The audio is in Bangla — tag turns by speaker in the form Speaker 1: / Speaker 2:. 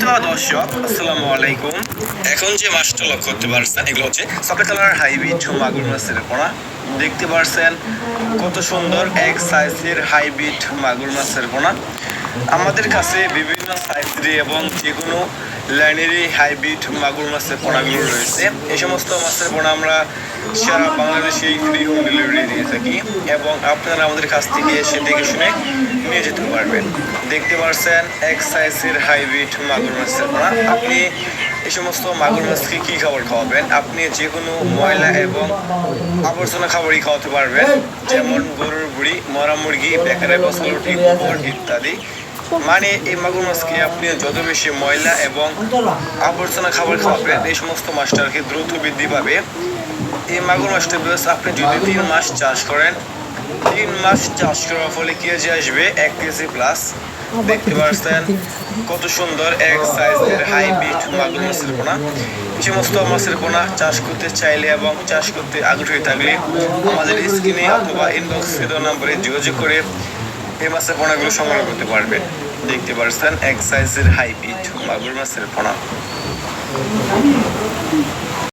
Speaker 1: সম্মানিত দর্শক, আসসালামু আলাইকুম। এখন যে মাছটা লক্ষ্য করতে পারছেন, এগুলো হচ্ছে সফেদ কালার হাইব্রিড মাগুর মাছের পোনা দেখতে পারছেন কত সুন্দর এক সাইজের হাইব্রিড মাগুর মাছের পোনা আমাদের কাছে বিভিন্ন সাইজের এবং যে কোনো লাইনেরই হাইব্রিড মাগুর মাছের পোনাগুলো রয়েছে। এই সমস্ত মাছের পোনা আমরা সারা বাংলাদেশে ফ্রি হোম ডেলিভারি দিয়ে থাকি এবং আপনারা আমাদের কাছ থেকে এসে দেখে শুনে নিয়ে যেতে পারবেন। দেখতে পারছেন এক সাইজের হাইব্রিড মাগুর মাছের পোনা। আপনি এই সমস্ত মাগুর মাছকে কী খাবার খাওয়াবেন? আপনি যে কোনো ময়লা এবং আবর্জনা খাবারই খাওয়াতে পারবেন। যেমন গরুর বুড়ি, মরা মুরগি, বেকারে বসালটি গোবর ইত্যাদি। মানে এই মাগুর মাছকে আপনি যত বেশি ময়লা এবং আবর্জনা খাবার খাওয়াবেন, এই সমস্ত মাছটা আর কি দ্রুত বৃদ্ধি পাবে। এই মাগুর মাছটা আপনি যদি তিন মাস চাষ করেন তিন মাস চাষ করার ফলে কেজি আসবে? এক কেজি প্লাস দেখতে পাচ্ছেন কত সুন্দর এক সাইজের হাইব্রিড মাগুর মাছের পোনা। এই সমস্ত মাছের পোনা চাষ করতে চাইলে এবং চাষ করতে আগ্রহী থাকলে আমাদের স্ক্রিনে অথবা ইনবক্স নম্বরে যোগাযোগ করে এই মাছের পোনাগুলো সংগ্রহ করতে পারবেন। দেখতে পাচ্ছেন এক সাইজের হাইব্রিড মাগুর মাছের পোনা।